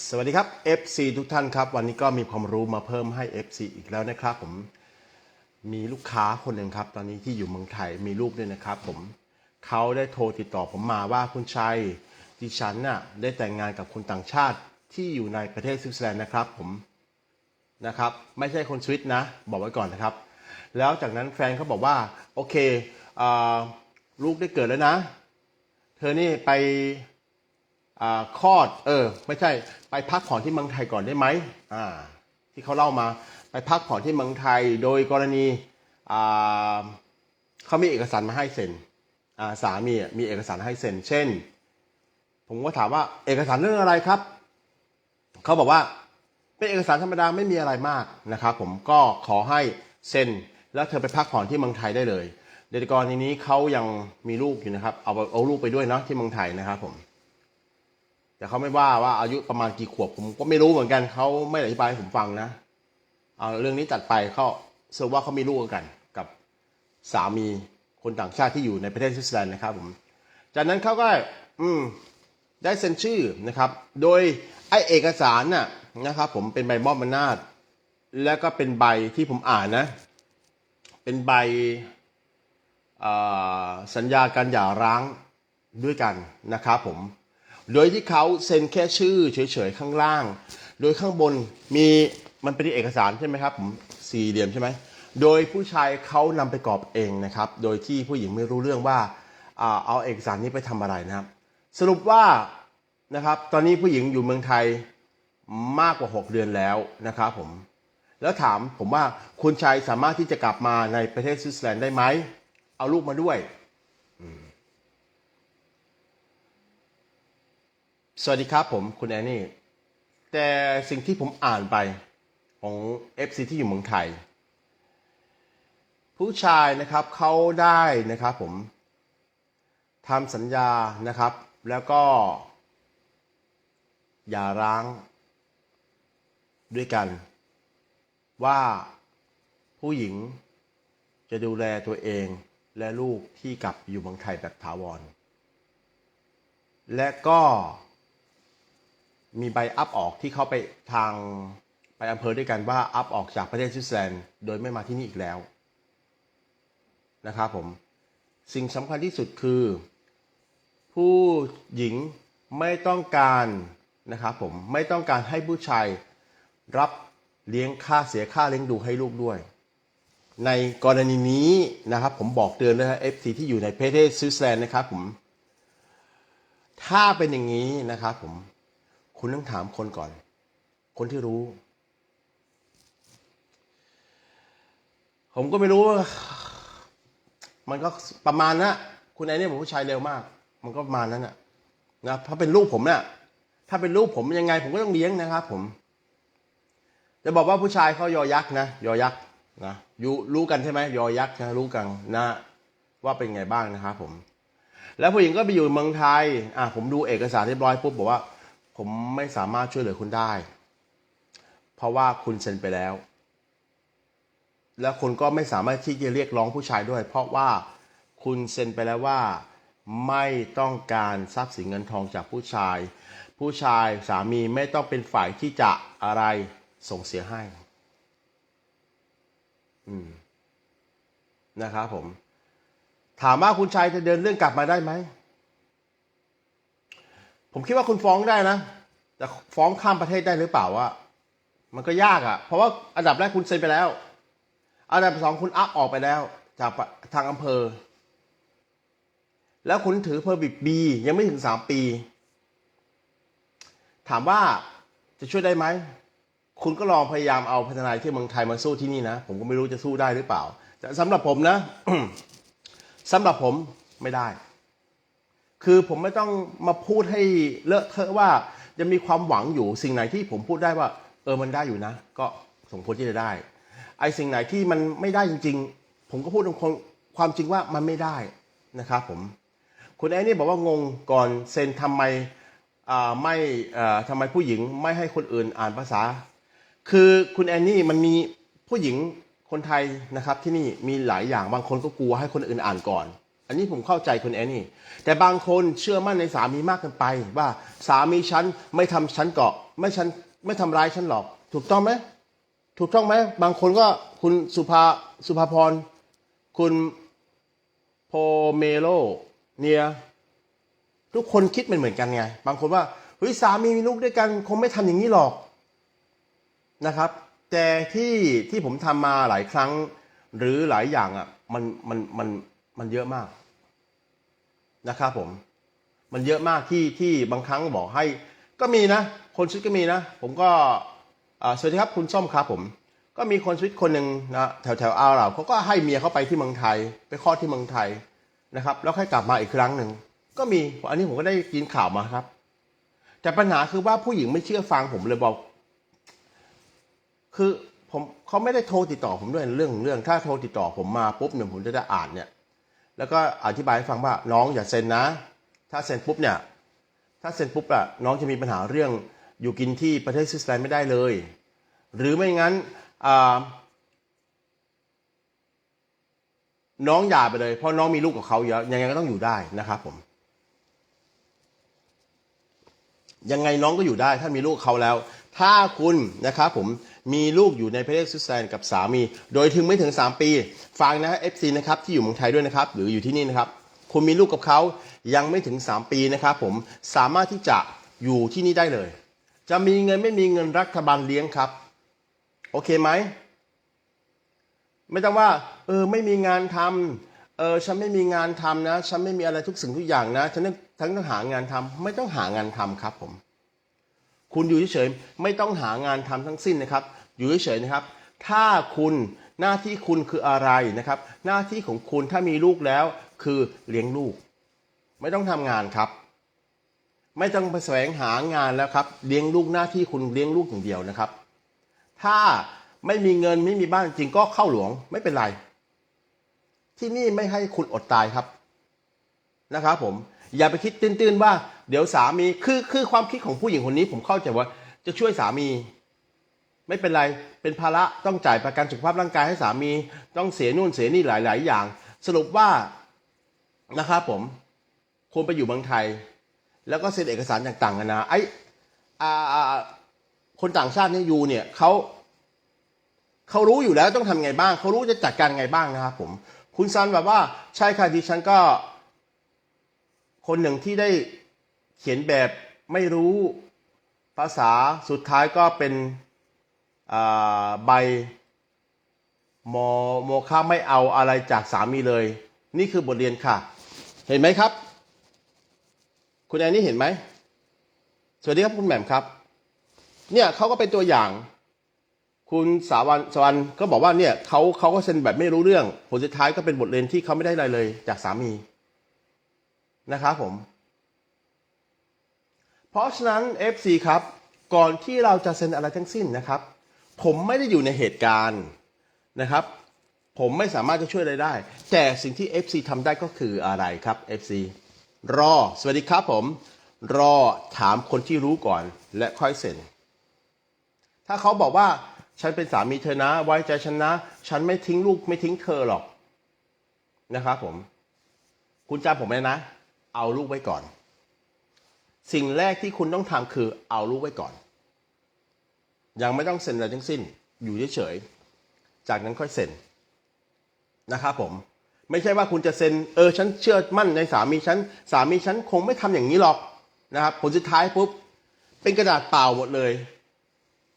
สวัสดีครับ FC ทุกท่านครับ วันนี้ก็มีความรู้มาเพิ่มให้ FC อีกแล้วนะครับผมมีลูกค้าคนหนึ่งครับ ตอนนี้ที่อยู่เมืองไทยมีลูกด้วยนะครับ ผมเขาได้โทรติดต่อผมมาว่าคุณชัยดิฉันน่ะได้แต่งงานกับคนต่างชาติที่อยู่ในประเทศสวิตเซอร์แลนด์นะครับ ผมนะครับ ไม่ใช่คนสวิตนะ บอกไว้ก่อนนะครับ แล้วจากนั้นแฟนเขาบอกว่าโอเคอลูกได้เกิดแล้วนะ เธอนี่ไป คลอดเออ ไม่ใช่ไปพักผ่อนที่เมืองไทยก่อนได้ไหมอ่า ที่เขาเล่ามาไปพักผ่อนที่เมืองไทยโดยกรณีอ่าเขามีเอกสารมาให้เซ็นอ่าสามีมีเอกสารให้เซ็น เช่น ผมก็ถามว่าเอกสารเรื่องอะไรครับ เขาบอกว่าเป็นเอกสารธรรมดาไม่มีอะไรมากนะครับผมก็ขอให้เซ็น แล้วเธอไปพักผ่อนที่เมืองไทยได้เลยในกรณีนี้เขายังมีลูกอยู่นะครับ เอาเอาลูกไปด้วยเนาะที่เมืองไทยนะครับผม แต่เขาไม่ว่าว่าอายุประมาณกี่ขวบผมก็ไม่รู้เหมือนกันเขาไม่ได้อธิบายให้ผมฟังนะเอาเรื่องนี้ตัดไปเขาเชื่อว่าเขามีลูกกันกับสามีคนต่างชาติที่อยู่ในประเทศสวิตเซอร์แลนด์นะครับผมจากนั้นเขาก็อืมได้เซ็นชื่อนะครับ โดยไอเอกสารน่ะนะครับ ผมเป็นใบมอบอำนาจ แล้วก็เป็นใบที่ผมอ่านนะ เป็นใบสัญญาการหย่าร้างด้วยกันนะครับผม โดยที่เขาเซ็นแค่ชื่อเฉยๆข้างล่าง โดยข้างบนมีมันเป็นเอกสารใช่ไหมครับผมสี่เหลี่ยมใช่ไหมโดยผู้ชายเขานำไปกรอบเองนะครับ โดยที่ผู้หญิงไม่รู้เรื่องว่าเอาเอกสารนี้ไปทำอะไรนะครับ สรุปว่านะครับ ตอนนี้ผู้หญิงอยู่เมืองไทยมากกว่า 6 เดือนแล้วนะครับผม แล้วถามผมว่าคุณชัยสามารถที่จะกลับมาในประเทศสวิตเซอร์แลนด์ได้ไหม เอาลูกมาด้วย สวัสดีครับผมคุณแอนนี่ แต่สิ่งที่ผมอ่านไปของ FC ที่อยู่เมืองไทย ผู้ชายนะครับเขาได้นะครับผมทำสัญญานะครับ แล้วก็ อย่าร้าง ด้วยกัน ว่าผู้หญิงจะดูแลตัวเองและลูกที่กลับอยู่เมืองไทยแบบถาวร และก็ มีใบอัพออกที่เขาไปทางไปอำเภอด้วยกันว่าอัพออกจากประเทศสวิตเซอร์แลนด์โดยไม่มาที่นี่อีกแล้วนะครับผมสิ่งสำคัญที่สุดคือ ผู้หญิงไม่ต้องการนะครับผมไม่ต้องการให้ผู้ชายรับเลี้ยงค่าเสียค่าเลี้ยงดูให้ลูกด้วย ในกรณีนี้นะครับผมบอกเตือนด้วยนะเอฟซีที่อยู่ในประเทศสวิตเซอร์แลนด์นะครับผมถ้าเป็นอย่างนี้นะครับผม คุณต้องถามคนก่อน คนที่รู้ ผมก็ไม่รู้ว่ามันก็ประมาณนะคุณไอ้นี่ผมผู้ชายเร็วมาก มันก็ประมาณนั้นนะนะถ้าเป็นลูกผมเนี่ยถ้าเป็นลูกผมยังไง ผมก็ต้องเลี้ยงนะครับผม จะบอกว่าผู้ชายเขายอยักษ์นะยอยักษ์นะอยู่รู้กันใช่ไหมยอยักษ์นะรู้กันนะว่าเป็นไงบ้างนะครับผม แล้วผู้หญิงก็ไปอยู่เมืองไทย อะผมดูเอกสารเรียบร้อยปุ๊บบอกว่า ผมไม่สามารถช่วยเหลือคุณได้ เพราะว่าคุณเซ็นไปแล้ว แล้วคุณก็ไม่สามารถที่จะเรียกร้องผู้ชายด้วย เพราะว่าคุณเซ็นไปแล้วว่าไม่ต้องการทรัพย์สินเงินทองจากผู้ชาย ผู้ชายสามีไม่ต้องเป็นฝ่ายที่จะอะไรส่งเสียให้ อืมนะครับผม ถามว่าคุณชายจะเดินเรื่องกลับมาได้ไหม ผมคิดว่าคุณฟ้องได้นะ แต่ฟ้องข้ามประเทศได้หรือเปล่าว่า มันก็ยากอะ่ะ เพราะว่าอันดับแรกคุณเซ็นไปแล้ว อันดับสองคุณอัพออกไปแล้ว จากทางอำเภอ แล้วคุณถือเพอร์บิบียังไม่ถึงสามปี ถามว่าจะช่วยได้ไหม คุณก็ลองพยายามเอาพัฒนายที่เมืองไทยมาสู้ที่นี่นะ ผมก็ไม่รู้จะสู้ได้หรือเปล่า แต่สำหรับผมนะสำหรับผมไม่ได้ คือผมไม่ต้องมาพูดให้เลอะเทอะว่าจะมีความหวังอยู่สิ่งไหนที่ผมพูดได้ว่า เออมันได้อยู่นะ ก็สมควรที่จะได้ ไอ้สิ่งไหนที่มันไม่ได้จริง ๆ ผมก็พูดตรงความจริงว่ามันไม่ได้นะครับผมคุณแอนนี่บอกว่างงก่อนเซ็นทำไมอ่าไม่อ่าทำไมผู้หญิงไม่ให้คนอื่นอ่านภาษา คือคุณแอนนี่มันมีผู้หญิงคนไทยนะครับที่นี่มีหลายอย่างบางคนก็กลัวให้คนอื่นอ่านก่อน อันนี้ผมเข้าใจคุณแอนนี่แต่บางคนเชื่อมั่นในสามีมากเกินไป ว่าสามีฉันไม่ทำฉันเกาะ ไม่ฉันไม่ทำร้ายฉันหรอก ถูกต้องไหมถูกต้องไหมบางคนก็คุณสุภาสุภาพร คุณโพเมโลเนียทุกคนคิดมันเหมือนกันไง บางคนว่าเฮ้ยสามีมีลูกด้วยกัน คงไม่ทำอย่างนี้หรอกนะครับ แต่ที่ที่ผมทำมาหลายครั้งหรือหลายอย่างอะมันมันมันมันเยอะมาก นะครับผม มันเยอะมากที่ที่บางครั้งบอกให้ ก็มีนะ คนชีวิตก็มีนะ ผมก็สวัสดีครับคุณส้มครับผม ก็มีคนชีวิตคนหนึ่งนะแถวแถวอาหรับเขาก็ให้เมียเขาไปที่เมืองไทย ไปคลอดที่เมืองไทยนะครับ แล้วค่อยกลับมาอีกครั้งหนึ่งก็มีอันนี้ผมก็ได้ยินข่าวมาครับ แต่ปัญหาคือว่าผู้หญิงไม่เชื่อฟังผมเลยบอก คือผมเขาไม่ได้โทรติดต่อผมด้วยเรื่องของเรื่อง ถ้าโทรติดต่อผมมาปุ๊บเนี่ยผมจะได้อ่านเนี่ย แล้วก็อธิบายให้ฟังว่าน้องอย่าเซ็นนะ ถ้าเซ็นปุ๊บเนี่ย ถ้าเซ็นปุ๊บอะน้องจะมีปัญหาเรื่องอยู่กินที่ประเทศสวิตเซอร์แลนด์ไม่ได้เลย หรือไม่งั้นน้องหย่าไปเลย เพราะน้องมีลูกกับเขาเยอะยังไงก็ต้องอยู่ได้นะครับผม ยังไงน้องก็อยู่ได้ ถ้ามีลูกเขาแล้ว ถ้าคุณนะครับผมมีลูกอยู่ในประเทศสวิตเซอร์แลนด์กับสามี โดยถึงไม่ถึง 3 ปี ฟังนะ FC นะครับที่อยู่เมืองไทยด้วยนะครับหรืออยู่ที่นี่นะครับคุณมีลูกกับเขายังไม่ถึง 3 ปีนะครับผมสามารถที่จะอยู่ที่นี่ได้เลย จะมีเงินไม่มีเงินรัฐบาลเลี้ยงครับ โอเคไหมไม่ต้องว่า เออไม่มีงานทำเออฉันไม่มีงานทำนะ ฉันไม่มีอะไรทุกสิ่งทุกอย่างนะฉันทั้งต้องหางานทำไม่ต้องหางานทำครับผม คุณอยู่เฉยๆไม่ต้องหางานทำทั้งสิ้นนะครับ อยู่เฉยๆนะครับ ถ้าคุณ หน้าที่คุณคืออะไรนะครับ หน้าที่ของคุณถ้ามีลูกแล้วคือเลี้ยงลูก ไม่ต้องทำงานครับ ไม่ต้องไปแสวงหางานแล้วครับ เลี้ยงลูกหน้าที่คุณเลี้ยงลูกอย่างเดียวนะครับ ถ้าไม่มีเงินไม่มีบ้านจริงก็เข้าหลวงไม่เป็นไร ที่นี่ไม่ให้คุณอดตายครับนะครับผมอย่าไปคิดตื้นๆว่า เดี๋ยวสามีคือคือความคิดของผู้หญิงคนนี้ผมเข้าใจว่าจะช่วยสามี ไม่เป็นไรเป็นภาระต้องจ่ายประกันสุขภาพร่างกายให้สามี ต้องเสียนู่นเสียนี่หลาย ๆ อย่าง สรุปว่านะครับผมควรไปอยู่เมืองไทย แล้วก็เซ็นเอกสารต่างๆนานาไอ้อ่าอ่าคนต่างชาติเนี่ยยูเนี่ยเขาเขารู้อยู่แล้วต้องทำไงบ้างเขารู้จะจัดการไงบ้างนะครับผมคุณซันแบบว่าใช่ค่ะดิฉันก็ คนหนึ่งที่ได้เขียนแบบไม่รู้ภาษาสุดท้ายก็เป็น ใบโมโมค่าไม่เอาอะไรจากสามีเลย นี่คือบทเรียนค่ะ เห็นไหมครับ คุณแอนนี่เห็นไหมสวัสดีครับคุณแหม่มครับ เนี่ยเขาก็เป็นตัวอย่าง คุณสาวันสวรรค์ก็บอกว่าเนี่ยเขาเขาก็เซ็นแบบไม่รู้เรื่อง ผลสุดท้ายก็เป็นบทเรียนที่เขาไม่ได้อะไรเลยจากสามีนะครับผม เพราะฉะนั้น FC ครับ ก่อนที่เราจะเซ็นอะไรทั้งสิ้นนะครับ ผมไม่ได้อยู่ในเหตุการณ์นะครับ ผมไม่สามารถจะช่วยอะไรได้ แต่สิ่งที่ FC ทำได้ก็คืออะไรครับ FC รอ สวัสดีครับผม รอถามคนที่รู้ก่อนและค่อยเซ็น ถ้าเขาบอกว่าฉันเป็นสามีเธอนะ ไว้ใจฉันนะ ฉันไม่ทิ้งลูกไม่ทิ้งเธอหรอกนะครับผม คุณจำผมไว้นะ เอาลูกไว้ก่อน สิ่งแรกที่คุณต้องทำคือเอาลูกไว้ก่อน ยังไม่ต้องเซ็นอะไรทั้งสิ้น อยู่เฉยๆ จากนั้นค่อยเซ็นนะครับผม ไม่ใช่ว่าคุณจะเซ็นเออฉันเชื่อมั่นในสามีฉันสามีฉันคงไม่ทำอย่างนี้หรอกนะครับผลสุดท้ายปุ๊บเป็นกระดาษเปล่าหมดเลย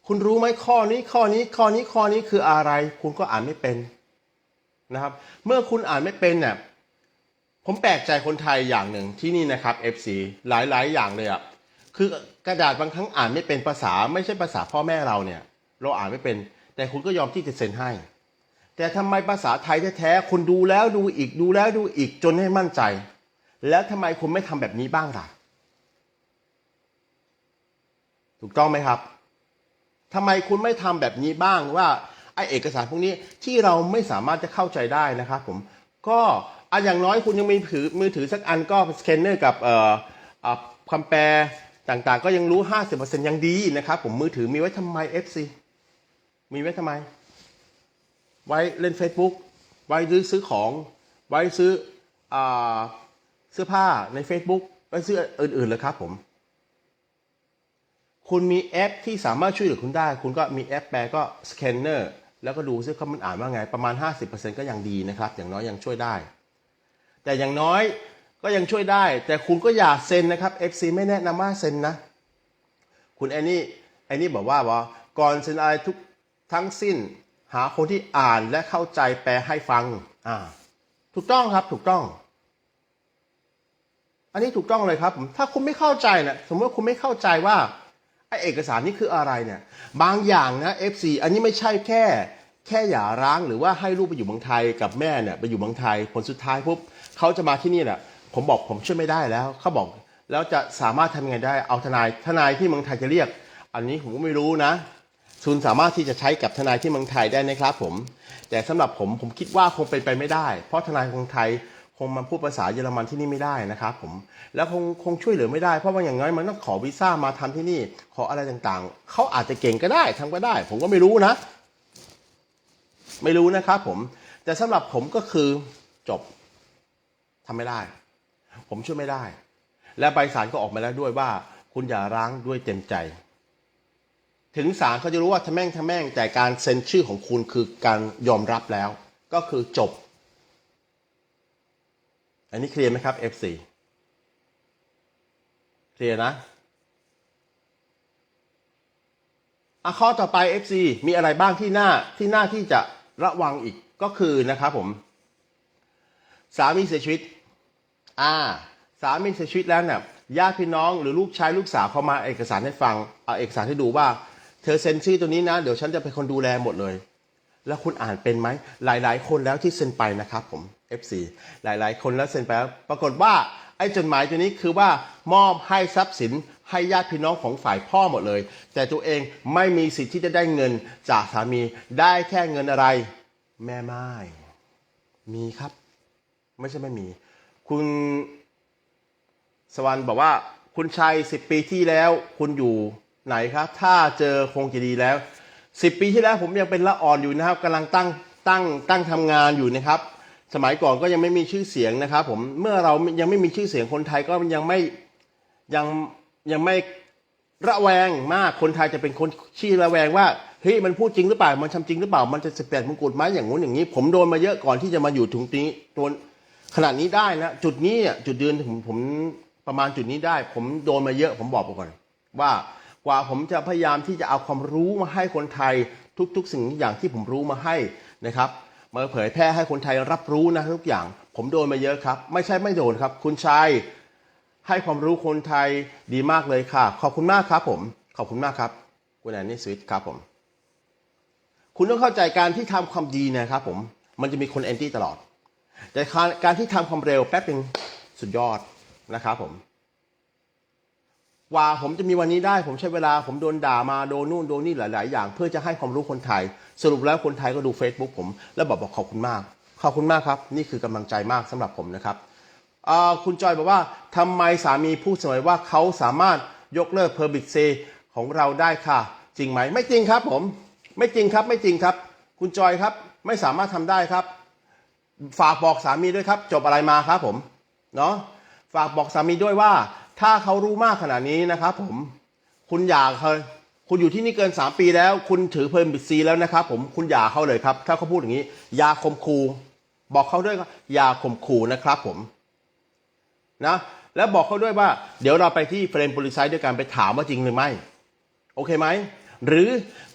คุณรู้ไหมข้อนี้ข้อนี้ข้อนี้ข้อนี้คืออะไร คุณก็อ่านไม่เป็นนะครับ เมื่อคุณอ่านไม่เป็นเนี่ยผมแปลกใจคนไทยอย่างหนึ่งที่นี่นะครับ FC หลายๆ อย่างเลยอะคือ กระดาษบางครั้งอ่านไม่เป็นภาษาไม่ใช่ภาษาพ่อแม่เราเนี่ย เราอ่านไม่เป็น แต่คุณก็ยอมที่จะเซ็นให้ แต่ทำไมภาษาไทยแท้ๆคุณดูแล้วดูอีกดูแล้วดูอีกจนให้มั่นใจ แล้วทำไมคุณไม่ทำแบบนี้บ้างล่ะ ถูกต้องไหมครับทำไมคุณไม่ทำแบบนี้บ้างว่าไอเอกสารพวกนี้ที่เราไม่สามารถจะเข้าใจได้นะครับผมก็อะอย่างน้อยคุณยังมีมือถือสักอันก็สแกนเนอร์กับเอ่ออ่าคำแปล ต่างๆ ก็ยังรู้ 50%ยังดีนะครับ ผมมือถือมีไว้ทำไม FC มีไว้ทำไม ไว้เล่น Facebook ไว้ซื้อซื้อของ ไว้ซื้ออเสื้อผ้าใน Facebook และเสื้ออื่นๆเลยครับผม คุณมีแอปที่สามารถช่วยเหลือคุณได้ คุณก็มีแอปแปลก็สแกนเนอร์แล้วก็ดูซิเขามันอ่านว่าไง ประมาณ 50%ก็ยังดีนะครับ อย่างน้อยยังช่วยได้ แต่อย่างน้อย ก็ยังช่วยได้ แต่คุณก็อย่าเซ็นนะครับ FC ไม่แนะนำว่าเซ็นนะ คุณแอนนี่แอนนี่บอกว่าว่าก่อนเซ็นอะไรทุกทั้งสิ้น หาคนที่อ่านและเข้าใจแปลให้ฟังอ่าถูกต้องครับถูกต้อง อันนี้ถูกต้องเลยครับ ถ้าคุณไม่เข้าใจนะสมมติว่าคุณไม่เข้าใจว่าไอเอกสารนี้คืออะไรเนี่ย บางอย่างนะ FC อันนี้ไม่ใช่แค่ แค่หย่าร้างหรือว่าให้ลูกไปอยู่เมืองไทยกับแม่เนี่ยไปอยู่เมืองไทยผลสุดท้ายปุ๊บเขาจะมาที่นี่แหละ ผมบอกผมช่วยไม่ได้แล้วเขาบอกแล้วจะสามารถทำยังไงได้เอาทนายทนายที่เมืองไทยจะเรียก อันนี้ผมก็ไม่รู้นะคุณสามารถที่จะใช้กับทนายที่เมืองไทยได้นะครับผม แต่สำหรับผมผมคิดว่าคงเป็นไปไม่ได้ เพราะทนายคนไทยคงมาพูดภาษาเยอรมันที่นี่ไม่ได้นะครับผมแล้วคงคงช่วยเหลือไม่ได้เพราะว่าอย่างน้อยมันต้องขอวีซ่ามาทำที่นี่ ขออะไรต่างๆ เขาอาจจะเก่งก็ได้ทำก็ได้ ผมก็ไม่รู้นะ ไม่รู้นะครับผมแต่สำหรับผมก็คือจบทำไม่ได้ ผมช่วยไม่ได้ และใบสารก็ออกมาแล้วด้วยว่า คุณอย่าร้างด้วยเต็มใจ ถึงศาลเขาจะรู้ว่าทำแม่งทำแม่งแต่การเซ็นชื่อของคุณคือการยอมรับแล้ว ก็คือจบ อันนี้เคลียร์ไหมครับ F4 เคลียร์นะอะข้อต่อไป FC มีอะไรบ้างที่หน้าที่หน้าที่จะระวังอีกก็คือนะครับผม สามีเสียชีวิต อ่าสามีเสียชีวิตแล้วเนี่ยญาติพี่น้องหรือลูกชายลูกสาวเขามาเอกสารให้ฟังเอาเอกสารให้ดูว่า เธอเซ็นชื่อตัวนี้นะเดี๋ยวฉันจะเป็นคนดูแลหมดเลย แล้วคุณอ่านเป็นไหมหลาย ๆ คนแล้วที่เซ็นไปนะครับผม FC หลาย ๆ คนแล้วเซ็นไปแล้วปรากฏว่าไอ้จดหมายตัวนี้คือว่ามอบให้ทรัพย์สินให้ญาติพี่น้องของฝ่ายพ่อหมดเลย แต่ตัวเองไม่มีสิทธิ์ที่จะได้เงินจากสามีได้แค่เงินอะไร แม่ไม้มีครับ ไม่ใช่ไม่มี คุณสวรรค์บอกว่าคุณชัยสิบปีที่แล้วคุณอยู่ไหนครับ ถ้าเจอคงจะดีแล้วสิบปีที่แล้วผมยังเป็นละอ่อนอยู่นะครับกำลังตั้งตั้งตั้งทำงานอยู่นะครับ สมัยก่อนก็ยังไม่มีชื่อเสียงนะครับ ผมเมื่อเรายังไม่มีชื่อเสียงคนไทยก็ยังไม่ยังยังไม่ระแวงมากคนไทยจะเป็นคนชี้ระแวงว่าเฮ้ยมันพูดจริงหรือเปล่ามันทำจริงหรือเปล่ามันจะสิบแปดมงกุฎไหมอย่างงู้นอย่างนี้ ผมโดนมาเยอะก่อนที่จะมาอยู่ถึงนี้โดน ขนาดนี้ได้นะจุดนี้อะจุดยืนผมผมประมาณจุดนี้ได้ ผมโดนมาเยอะผมบอกไปก่อน ว่ากว่าผมจะพยายามที่จะเอาความรู้มาให้คนไทยทุก ๆ สิ่งทุกอย่างที่ผมรู้มาให้นะครับมาเผยแพร่ให้คนไทยรับรู้นะทุกอย่าง ผมโดนมาเยอะครับ ไม่ใช่ไม่โดนครับ คุณชายให้ความรู้คนไทยดีมากเลยค่ะ ขอบคุณมากครับผม ขอบคุณมากครับ คุณแอนนี่สวิตครับผม คุณต้องเข้าใจการที่ทำความดีนะครับผม มันจะมีคนแอนตี้ตลอด แต่การที่ทำความเร็วแป๊บเป็นงสุดยอดนะครับผมกว่าผมจะมีวันนี้ได้ ผมใช้เวลาผมโดนด่ามาโดนนู่นโดนนี่หลาย ๆ อย่าง เพื่อจะให้ความรู้คนไทย สรุปแล้วคนไทยก็ดู Facebook ผม แล้วบอกบอกขอบคุณมาก ขอบคุณมากครับ นี่คือกำลังใจมากสำหรับผมนะครับคุณจอยบอกว่าทำไมสามีพูดเสมอว่าเขาสามารถยกเลิกเพอร์บิทเซของเราได้ค่ะ จริงไหม ไม่จริงครับผม ไม่จริงครับไม่จริงครับ คุณจอยครับไม่สามารถทำได้ครับ ฝากบอกสามีด้วยครับ จบอะไรมาครับผมเนาะฝากบอกสามีด้วยว่า ถ้าเขารู้มากขนาดนี้นะครับผม คุณอย่าเขาคุณอยู่ที่นี่เกิน 3 ปีแล้ว คุณถือเพลินบิดซีแล้วนะครับผมคุณอย่าเขาเลยครับ ถ้าเขาพูดอย่างนี้ อย่าข่มขู่บอกเขาด้วยอย่าข่มขู่นะครับผมนะแล้วบอกเขาด้วยว่า เดี๋ยวเราไปที่เฟรนด์บริษัทด้วยกันไปถามว่าจริงหรือไม่โอเคไหมหรือ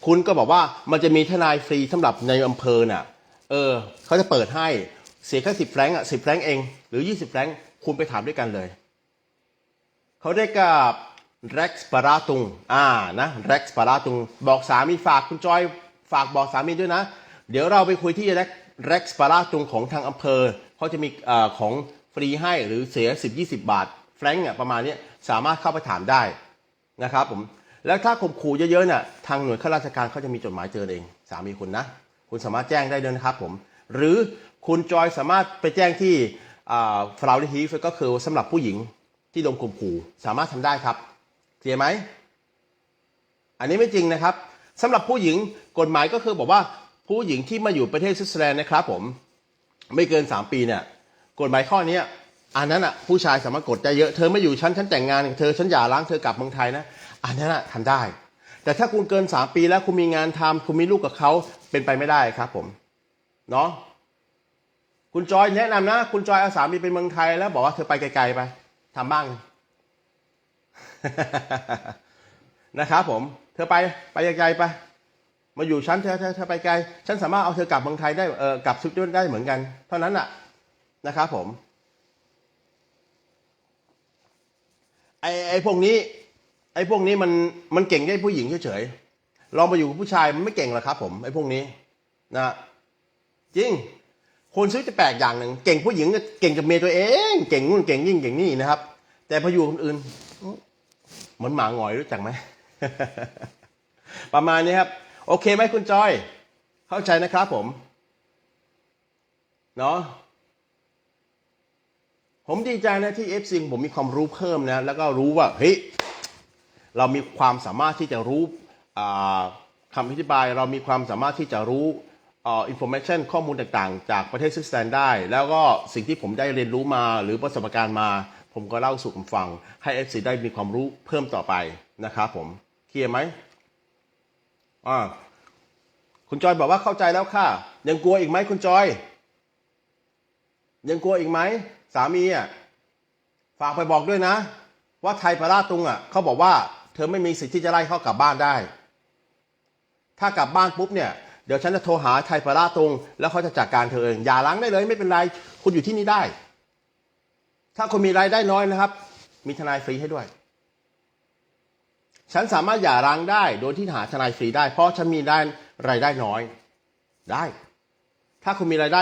คุณก็บอกว่ามันจะมีทนายฟรีสำหรับในอำเภอน่ะ เออเขาจะเปิดให้เสียแค่สิบแฟรงก์อะสิบแฟรงก์เอง หรือยี่สิบแฟรงก์คุณไปถามด้วยกันเลย เขาได้กับเร็กซ์ปาราตุงอ่านะเร็กซ์ปาราตุง บอกสามีฝากคุณจอยฝากบอกสามีด้วยนะ เดี๋ยวเราไปคุยที่เร็กซ์ปาราตุงของทางอำเภอเขาจะมีอ่ของฟรีให้หรือเสียสิบยี่สิบาท แฟรงก์อะประมาณนี้สามารถเข้าไปถามได้นะครับผมแล้วถ้าข่มขู่เยอะๆเนี่ยทางหน่วยข้าราชการเขาจะมีจดหมายเตือเอง สามีคุณนะ คุณสามารถแจ้งได้ด้วยนะครับผมหรือคุณจอยสามารถไปแจ้งที่ฟลาวดิฮีฟก็คือสำหรับผู้หญิงที่โดนข่มขู่สามารถทำได้ครับเคลียร์ไหมอันนี้ไม่จริงนะครับสำหรับผู้หญิงกฎหมายก็คือบอกว่าผู้หญิงที่มาอยู่ประเทศสวิตเซอร์แลนด์นะครับผมไม่เกิน 3 ปีเนี่ยกฎหมายข้อนี้อันนั้นอะผู้ชายสามารถกดได้เยอะเธอไม่อยู่ฉันฉันแต่งงานเธอฉันหย่าร้างเธอกลับเมืองไทยนะอันนั้นอะทำได้ แต่ถ้าคุณเกินสามปีแล้วคุณมีงานทำคุณมีลูกกับเขา เป็นไปไม่ได้ครับผมเนาะคุณจอยแนะนำนะ คุณจอยเอาสามีเป็นเมืองไทยแล้วบอกว่าเธอไปไกลๆไปทำบ้างนะครับผม เธอไปไปไกลๆไป มาอยู่ฉันเธอเธอเธอไปไกล ฉันสามารถเอาเธอกลับเมืองไทยได้เออกลับสวิตเซอร์แลนด์ได้เหมือนกัน เท่านั้นน่ะนะครับผมไอ้ไอ้พวกนี้ ไอ้พวกนี้มันมันเก่งได้ผู้หญิงเฉยๆ ลองมาอยู่กับผู้ชายมันไม่เก่งหรอกครับ ผมไอ้พวกนี้นะจริง คนซื้อจะแปลกอย่างหนึ่งเก่งผู้หญิงเก่งกับเมียตัวเอง เก่งนู่นเก่งยิ่งเก่งนี่นะครับ แต่พออยู่คนอื่นเหมือนหมาหงอยรู้จักไหมประมาณนี้ครับ โอเคไหมคุณจอย เข้าใจนะครับผมเนาะผมดีใจนะที่ FC ของผมมีความรู้เพิ่มนะ แล้วก็รู้ว่าเฮ้ยเรามีความสามารถที่จะรู้ คำอธิบายเรามีความสามารถที่จะรู้อินโฟเมชันข้อมูลต่างๆ จากประเทศซอร์แลนด์ได้ แล้วก็สิ่งที่ผมได้เรียนรู้มาหรือประสบการณ์มา ผมก็เล่าสู่กันฟัง ให้ FC ได้มีความรู้เพิ่มต่อไปนะครับผมเคลียร์ไหมอ่าคุณจอยบอกว่าเข้าใจแล้วค่ะ ยังกลัวอีกไหมคุณจอย ยังกลัวอีกไหมสามีอะฝากไปบอกด้วยนะ ว่าไทยปราตุงอะเขาบอกว่า เธอไม่มีสิทธิ์ที่จะไล่เขากลับบ้านได้ ถ้ากลับบ้านปุ๊บเนี่ยเดี๋ยวฉันจะโทรหาไทยปาราตุงแล้วเขาจะจัดการเธอเองอย่าล้างได้เลยไม่เป็นไรคุณอยู่ที่นี่ได้ ถ้าคุณมีรายได้น้อยนะครับ มีทนายฟรีให้ด้วย ฉันสามารถหย่าร้างได้ โดยที่หาทนายฟรีได้ เพราะฉันมีได้รายได้น้อยได้ ถ้าคุณมีรายได้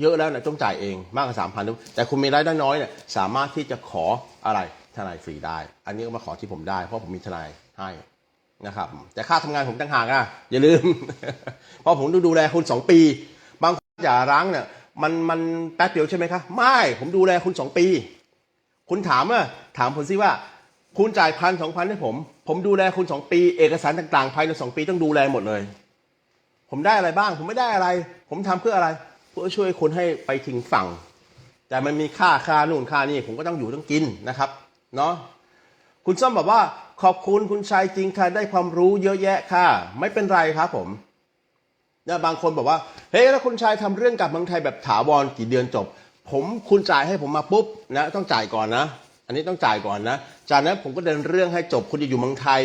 เยอะแล้วเนี่ยต้องจ่ายเองมากกว่าสามพันแต่คุณมีรายได้น้อยเนี่ยสามารถที่จะขออะไรทนายฟรีได้ อันนี้ก็มาขอที่ผมได้ เพราะผมมีทนายให้ นะครับแต่ค่าทำงานผมต่างหากอะอย่าลืม เพราะผมดูดูแลคุณสองปี บางคนอย่าร้างเนี่ยมันมันแป๊บเดียวใช่ไหมครับไม่ผมดูแลคุณสองปี คุณถามว่าถามผมสิว่า คุณจ่ายพันสองพันให้ผม ผมดูแลคุณสองปี เอกสารต่างๆ ภายในสองปีต้องดูแลหมดเลย ผมได้อะไรบ้าง ผมไม่ได้อะไร ผมทำเพื่ออะไร เพื่อช่วยคนให้ไปถึงฝั่ง แต่มันมีค่าค่านู่นค่านี่ผมก็ต้องอยู่ต้องกินนะครับเนาะคุณส้มบอกว่า ขอบคุณคุณชายจริงค่ะได้ความรู้เยอะแยะค่ะ ไม่เป็นไรครับผมเนี่ยบางคนบอกว่าเฮ้ยแล้วคุณชายทำเรื่องกลับเมืองไทยแบบถาวรกี่เดือนจบ ผมคุณจ่ายให้ผมมาปุ๊บนะต้องจ่ายก่อนนะ อันนี้ต้องจ่ายก่อนนะจากนั้นผมก็เดินเรื่องให้จบ คุณจะอยู่เมืองไทย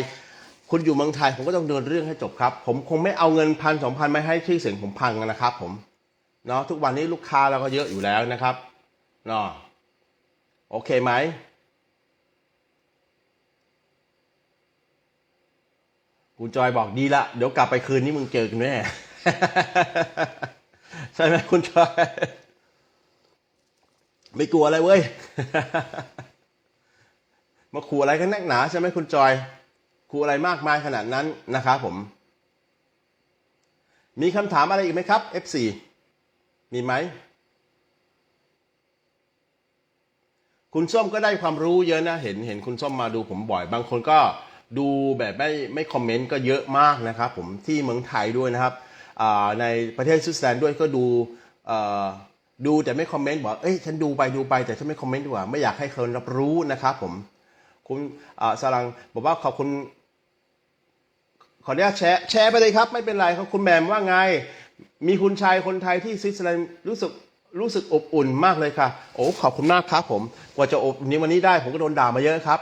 คุณอยู่เมืองไทยผมก็ต้องเดินเรื่องให้จบครับ ผมคงไม่เอาเงินพันสองพันไม่ให้ชื่อเสียงผมพังนะครับ ผมเนาะทุกวันนี้ลูกค้าเราก็เยอะอยู่แล้วนะครับเนาะโอเคไหม คุณจอยบอกดีละ เดี๋ยวกลับไปคืนนี้มึงเจอกันแน่ใช่ไหมคุณจอย ไม่กลัวอะไรเว้ย มาขู่อะไรกันนักหนาใช่ไหมคุณจอยขู่อะไรมากมายขนาดนั้นนะครับผม มีคำถามอะไรอีกไหมครับ F4 มีไหม คุณส้มก็ได้ความรู้เยอะนะ เห็นเห็นคุณส้มมาดูผมบ่อย บางคนก็ ดูแบบไม่ไม่คอมเมนต์ก็เยอะมากนะครับผมที่เมืองไทยด้วยนะครับในประเทศสวิตเซอร์แลนด์ด้วยก็ดูดูแต่ไม่คอมเมนต์บอกเอ้ยฉันดูไปดูไปแต่ฉันไม่คอมเมนต์ดีกว่าไม่อยากให้คนรับรู้นะครับผมคุณอ่าสลังบอกว่าขอบคุณขออนุญาตแชร์แชร์ไปเลยครับ ไม่เป็นไรครับคุณแมมว่าไง มีคุณชายคนไทยที่สวิตเซอร์แลนด์รู้สึกรู้สึกอบอุ่นมากเลยค่ะ โอ้ขอบคุณมากครับผม กว่าจะอบนี้วันนี้ได้ผมก็โดนด่ามาเยอะครับ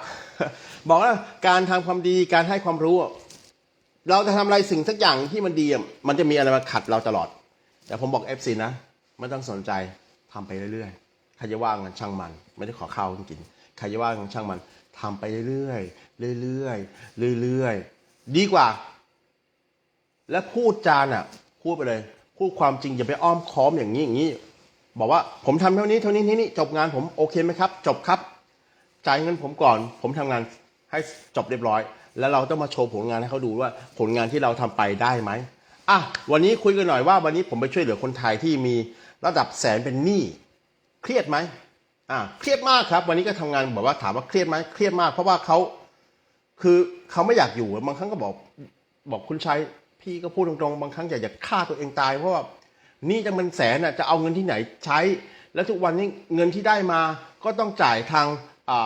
บอกว่าการทำความดีการให้ความรู้ เราจะทำอะไรสิ่งสักอย่างที่มันดีมันจะมีอะไรมาขัดเราตลอด แต่ผมบอก FC นะไม่ต้องสนใจทำไปเรื่อยๆใครจะว่างันช่างมัน ไม่ได้ขอข้าวกินใครจะว่างันช่างมันทำไปเรื่อยๆเรื่อยๆเรื่อยๆดีกว่า และพูดจาน่ะ พูดไปเลย พูดความจริงอย่าไปอ้อมค้อมอย่างนี้อย่างนี้บอกว่าผมทำเท่านี้เท่านี้เท่านี้จบงานผมโอเคไหมครับ จบครับจ่ายเงินผมก่อน ผมทำงาน ให้จบเรียบร้อย แล้วเราต้องมาโชว์ผลงานให้เขาดูว่าผลงานที่เราทำไปได้ไหมอะวันนี้คุยกันหน่อยว่าวันนี้ผมไปช่วยเหลือคนไทยที่มีระดับแสนเป็นหนี้เครียดไหมอะเครียดมากครับ วันนี้ก็ทำงานบอกว่าถามว่าเครียดไหมเครียดมากเพราะว่าเขาคือเขาไม่อยากอยู่บางครั้งก็บอกบอกคุณชายพี่ก็พูดตรงๆ บางครั้งอยากจะฆ่าตัวเองตายเพราะว่าหนี่จะมันแสนอะจะเอาเงินที่ไหนใช้ แล้วทุกวันนี้เงินที่ได้มาก็ต้องจ่ายทาง อ่า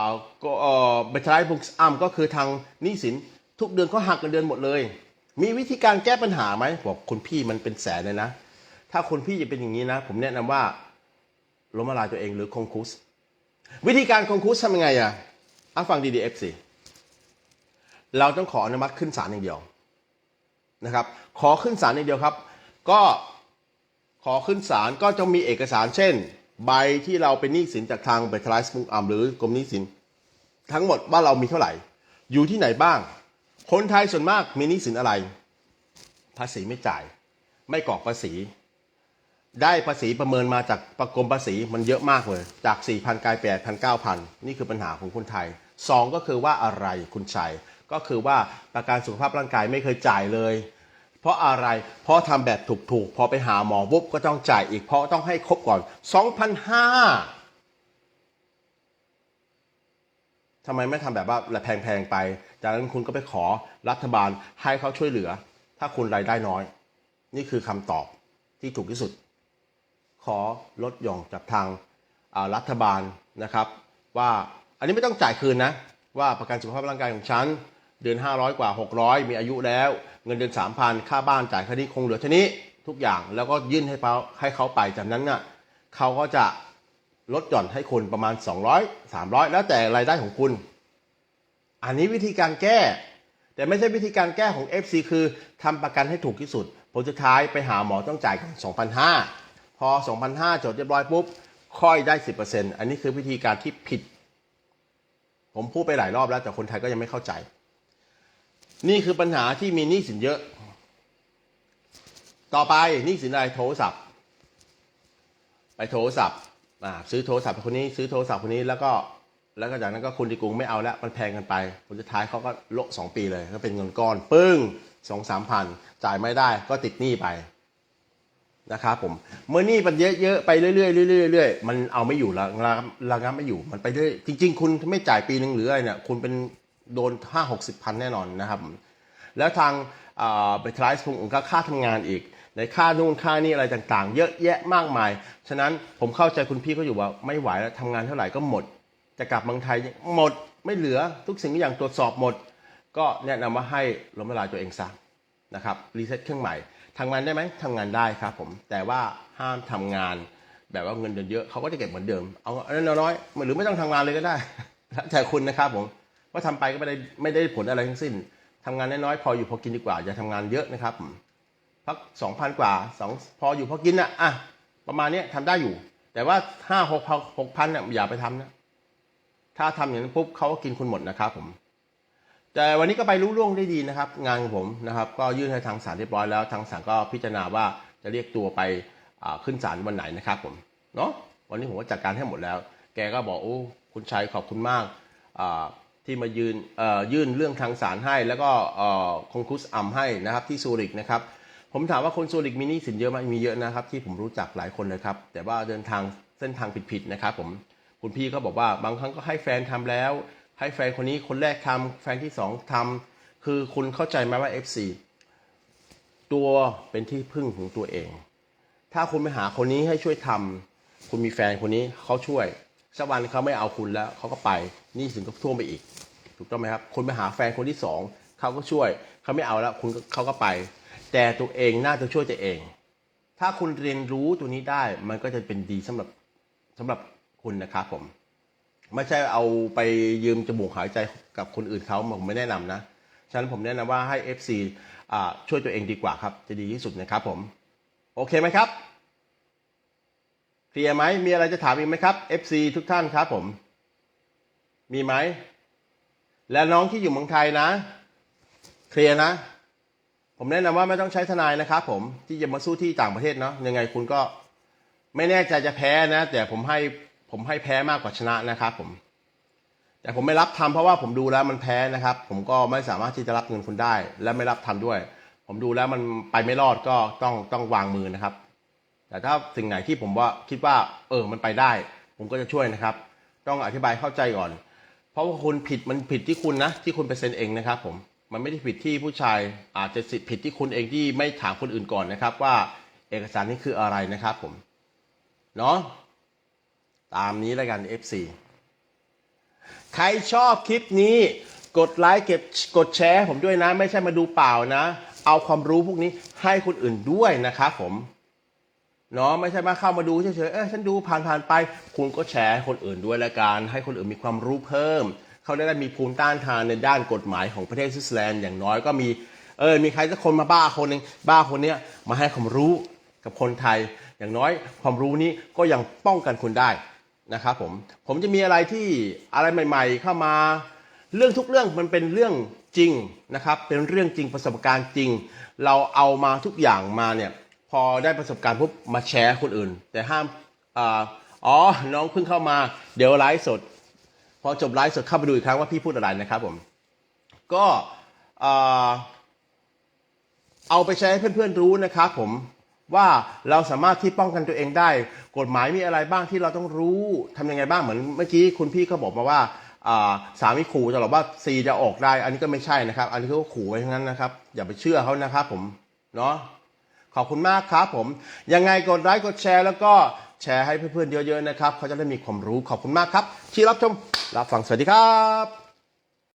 ก็เอ่อเบทไลบุกอัมก็คือทางหนี้สินทุกเดือนก็หักเงินเดือนหมดเลย มีวิธีการแก้ปัญหาไหมบอกคุณพี่มันเป็นแสนเลยนะ ถ้าคนพี่จะเป็นอย่างนี้นะ ผมแนะนำว่าล้มละลายตัวเองหรือคงคุส วิธีการคงคุสทำยังไงอะอะฟังดีๆ FC เราต้องขออนุมัติขึ้นศาลอย่างเดียวนะครับ ขอขึ้นศาลอย่างเดียวครับ ก็ขอขึ้นศาลก็จะมีเอกสารเช่น ใบที่เราเป็นหนี้สินจากทางเบทไลส์มุงอัมหรือกรมหนี้สิน ทั้งหมดว่าเรามีเท่าไหร่ อยู่ที่ไหนบ้าง คนไทยส่วนมากมีหนี้สินอะไร ภาษีไม่จ่าย ไม่กรอกภาษี ได้ภาษีประเมินมาจากประกรมภาษีมันเยอะมากเลย จาก 4,000กลาย8,000 9,000 นี่คือปัญหาของคนไทย 2 ก็คือว่าอะไรคุณชัยก็คือว่าประกันสุขภาพร่างกายไม่เคยจ่ายเลย เพราะอะไร เพราะทำแบบถูกๆ พอไปหาหมอปุ๊บก็ต้องจ่ายอีก เพราะต้องให้ครบก่อน 2,500ทำไมไม่ทำแบบว่าแพงๆไป จากนั้นคุณก็ไปขอรัฐบาลให้เขาช่วยเหลือ ถ้าคุณรายได้น้อย นี่คือคำตอบที่ถูกที่สุด ขอลดหย่อนจากทางรัฐบาลนะครับ ว่าอันนี้ไม่ต้องจ่ายคืนนะ ว่าประกันสุขภาพร่างกายของฉัน เดือน 500 กว่า 600 มีอายุแล้ว เงินเดือน 3,000 ค่าบ้านจ่ายแค่นี้คงเหลือเท่านี้ทุกอย่างแล้วก็ยื่นให้เขาให้เขาไปจากนั้นน่ะเขาก็จะลดหย่อนให้คุณประมาณ 200 300 แล้วแต่รายได้ของคุณ อันนี้วิธีการแก้ แต่ไม่ใช่วิธีการแก้ของ FC คือทำประกันให้ถูกที่สุดผลสุดท้ายไปหาหมอต้องจ่ายกัน2,500 พอ 2,500จดเรียบร้อยปุ๊บ ค่อยได้ 10%อันนี้คือวิธีการที่ผิด ผมพูดไปหลายรอบแล้วแต่คนไทยก็ยังไม่เข้าใจ นี่คือปัญหาที่มีหนี้สินเยอะ ต่อไปหนี้สินอะไรโทรศัพท์ ไปโทรศัพท์อ่าซื้อโทรศัพท์คนนี้ซื้อโทรศัพท์คนนี้แล้วก็แล้วก็จากนั้นก็คุณดีกรุงไม่เอาแล้วมันแพงกันไปผลสุดท้ายเขาก็โละสองปีเลยก็เป็นเงินก้อนปึ้งสองสามพันจ่ายไม่ได้ก็ติดหนี้ไปนะครับผมเมื่อหนี้มันเยอะๆไปเรื่อยๆเรื่อยๆเรื่อยๆมันเอาไม่อยู่ล้วระระงับไม่อยู่มันไปเรื่อยจริง ๆ คุณไม่จ่ายปีหนึ่งหรืออะไรเนี่ยคุณเป็น โดนห้าหกสิบพันแน่นอนนะครับ แล้วทางไปทรายส์ผมก็ค่าทำงานอีกในค่านู่นค่านี่อะไรต่างๆ เยอะแยะมากมาย ฉะนั้นผมเข้าใจคุณพี่ก็อยู่ว่าไม่ไหวแล้วทำงานเท่าไหร่ก็หมด จะกลับเมืองไทยหมดไม่เหลือทุกสิ่งทุกอย่างตรวจสอบหมด ก็แนะนำว่าให้ล้มละลายตัวเองซะนะครับรีเซ็ตเครื่องใหม่ทำงานได้ไหมทำงานได้ครับผมแต่ว่าห้ามทำงานแบบว่าเงินเดือนเยอะเขาก็จะเก็บเหมือนเดิม เอาน้อยๆหรือไม่ต้องทำงานเลยก็ได้แล้วแต่คุณนะครับผม ว่าทำไปก็ไม่ได้ไม่ได้ผลอะไรทั้งสิ้นทำงานน้อยๆพออยู่พอกินดีกว่าอย่าทำงานเยอะนะครับพักสองพันกว่าสองพออยู่พอกินนะอะประมาณนี้ยทำได้อยู่ แต่ว่าห้าหกพันหกพันเนี่ยอย่าไปทำนะถ้าทำอย่างนั้นปุ๊บเขาก็กินคุณหมดนะครับผม แต่วันนี้ก็ไปรู้ล่วงได้ดีนะครับ งานของผมนะครับ ก็ยื่นให้ทางศาลเรียบร้อยแล้วทางศาลก็พิจารณาว่าจะเรียกตัวไปขึ้นศาลวันไหนนะครับผมเนาะวันนี้ผมก็จัดการให้หมดแล้ว แกก็บอกโอ้คุณชัยขอบคุณมากอ่า ที่มายืนยื่นเรื่องทางศาลให้ แล้วก็เอ่อคงคุสอัมให้นะครับที่ซูริกนะครับผมถามว่าคนซูริกมีหนี้สินเยอะไหมมีเยอะนะครับที่ผมรู้จักหลายคนเลยครับแต่ว่าเดินทางเส้นทางผิดๆนะครับผมคุณพี่ก็บอกว่าบางครั้งก็ให้แฟนทำแล้ว ให้แฟนคนนี้คนแรกทำแฟนที่สองทำคือคุณเข้าใจไหมว่า FC ตัวเป็นที่พึ่งของตัวเอง ถ้าคุณไปหาคนนี้ให้ช่วยทำคุณมีแฟนคนนี้เขาช่วยสักวันเขาไม่เอาคุณแล้วเขาก็ไปนี่สินก็ท่วมไปอีก ถูกต้องไหมครับคุณไปหาแฟนคนที่สองเขาก็ช่วยเขาไม่เอาแล้วคุณเขาก็ไป แต่ตัวเองน่าจะช่วยตัวเอง ถ้าคุณเรียนรู้ตัวนี้ได้มันก็จะเป็นดีสำหรับสำหรับคุณนะครับผม ไม่ใช่เอาไปยืมจมูกหายใจกับคนอื่นเขาผมไม่แนะนำนะฉะนั้นผมแนะนำว่าให้ FC อ่าช่วยตัวเองดีกว่าครับ จะดีที่สุดนะครับผม โอเคไหมครับเคลียร์ไหมมีอะไรจะถามอีกไหมครับ FC ทุกท่านครับผม มีไหม และน้องที่อยู่เมืองไทยนะ เคลียร์นะ ผมแนะนำว่าไม่ต้องใช้ทนายนะครับผมที่จะมาสู้ที่ต่างประเทศเนาะยังไงคุณก็ไม่แน่ใจจะแพ้นะ แต่ผมให้ผมให้แพ้มากกว่าชนะนะครับผม แต่ผมไม่รับทำเพราะว่าผมดูแล้วมันแพ้นะครับ ผมก็ไม่สามารถที่จะรับเงินคุณได้ และไม่รับทำด้วย ผมดูแล้วมันไปไม่รอดก็ต้องต้องวางมือนะครับ แต่ถ้าสิ่งไหนที่ผมว่าคิดว่า เออมันไปได้ ผมก็จะช่วยนะครับ ต้องอธิบายเข้าใจก่อน เพราะว่าคุณผิดมันผิดที่คุณนะ ที่คุณไปเซ็นเองนะครับผมมันไม่ได้ผิดที่ผู้ชายอาจจะผิดที่คุณเองที่ไม่ถามคนอื่นก่อนนะครับ ว่าเอกสารนี้คืออะไรนะครับผมเนาะตามนี้แล้วกัน FC ใครชอบคลิปนี้กดไลค์เก็บกดแชร์ผมด้วยนะ ไม่ใช่มาดูเปล่านะ เอาความรู้พวกนี้ให้คนอื่นด้วยนะครับผม เนาะไม่ใช่มาเข้ามาดูเฉยๆเออฉันดูผ่านๆไป คุณก็แชร์ให้คนอื่นด้วยละกันให้คนอื่นมีความรู้เพิ่ม เขาได้ได้มีภูมิต้านทานในด้านกฎหมายของประเทศสวิตเซอร์แลนด์อย่างน้อยก็มีเออมีใครสักคนมาบ้าคนหนึ่งบ้าคนเนี้ยมาให้ความรู้กับคนไทย อย่างน้อยความรู้นี้ก็ยังป้องกันคุณได้นะครับผมผมจะมีอะไรที่อะไรใหม่ ๆ เข้ามาเรื่องทุกเรื่องมันเป็นเรื่องจริงนะครับเป็นเรื่องจริงประสบการณ์จริง เราเอามาทุกอย่างมาเนี่ย อได้ประสบการณ์ปุ๊บมาแชร์คนอื่น แต่ห้ามอาอ๋อน้องเพิ่งเข้ามา เดี๋ยวไลฟ์สด พอจบไลฟ์สดเข้าไปดูอีกครั้งว่าพี่พูดอะไรนะครับผม ก็เอาไปใช้ให้เพื่อนๆรู้นะครับผมว่าเราสามารถที่ป้องกันตัวเองได้ กฎหมายมีอะไรบ้างที่เราต้องรู้ทำยังไงบ้างเหมือนเมื่อกี้คุณพี่เขาบอกมาว่าสามีขู่ตลอดว่าซีจะออกได้ อันนี้ก็ไม่ใช่นะครับ อันนี้เขาขู่ไว้ทั้งนั้นนะครับ อย่าไปเชื่อเขานะครับผมเนาะ ขอบคุณมากครับผม ยังไงกดไลค์กดแชร์แล้วก็แชร์ให้เพื่อนๆเยอะๆนะครับ เขาจะได้มีความรู้ขอบคุณมากครับ ที่รับชมรับฟังสวัสดีครับ